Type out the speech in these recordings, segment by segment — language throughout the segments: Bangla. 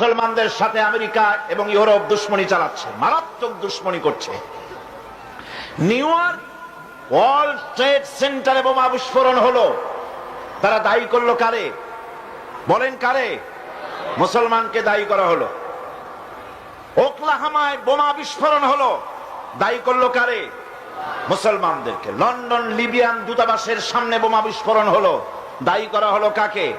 মুসলমানদের সাথে আমেরিকা এবং ইউরোপ দুশ্মনী চালাচ্ছে, মারাত্মক দুশ্মনী করছে। নিউ ইয়র্ক ওয়ার্ল্ড ট্রেড সেন্টারে বোমা বিস্ফোরণ হলো। তারা দায়ী করল কারে? বলেন কারে? মুসলমানকে দায়ী করা হলো। ওকলাহামায় বোমা বিস্ফোরণ হলো। দায়ী করল কারে? মুসলমানদেরকে। লন্ডন, লিবিয়ান দূতাবাসের সামনে বোমা বিস্ফোরণ হলো। দায়ী করা হলো কাকে?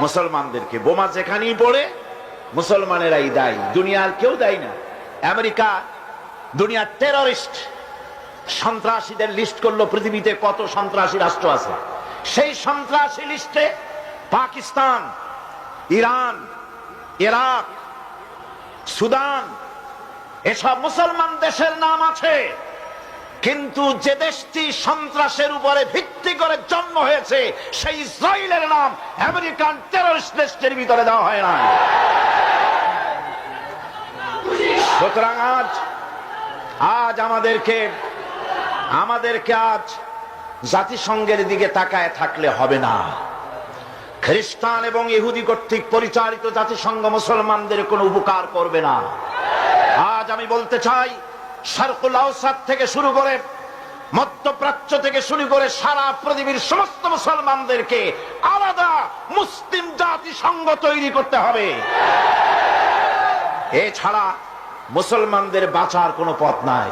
মুসলমানদেরকে। বোমা যেখানেই পড়ে মুসলমানেরাই দায়ী। দুনিয়ার কেউ দায়ী না। আমেরিকা, দুনিয়ার টেররিস্ট সন্ত্রাসীদের লিস্ট করল পৃথিবীতে কত সন্ত্রাসী রাষ্ট্র আছে। সেই সন্ত্রাসী লিস্টে পাকিস্তান, ইরান, ইরাক, সুদান, এসব মুসলমান দেশের নাম আছে। কিন্তু যে দেশটি সন্ত্রাসের উপরে ভিত্তি করে জন্ম হয়েছে, সেই ইসরায়েলের নাম আমেরিকান টেররিস্ট লিস্টের ভিতরে দেওয়া হয় না সুতরাং আজ আজ আমাদেরকে আমাদেরকে আজ জাতিসংঘের দিকে তাকায় থাকলে হবে না। খ্রিস্টান এবং ইহুদি কর্তৃক পরিচালিত জাতিসংঘ মুসলমানদের কোনো উপকার করবে না। আজ আমি বলতে চাই সার্কুল আউসাদ থেকে শুরু করে মধ্যপ্রাচ্য থেকে শুরু করে সারা পৃথিবীর সমস্ত মুসলমানদেরকে আলাদা মুসলিম জাতিসংঘ তৈরি করতে হবে। এছাড়া মুসলমানদের বাঁচার কোনো পথ নাই।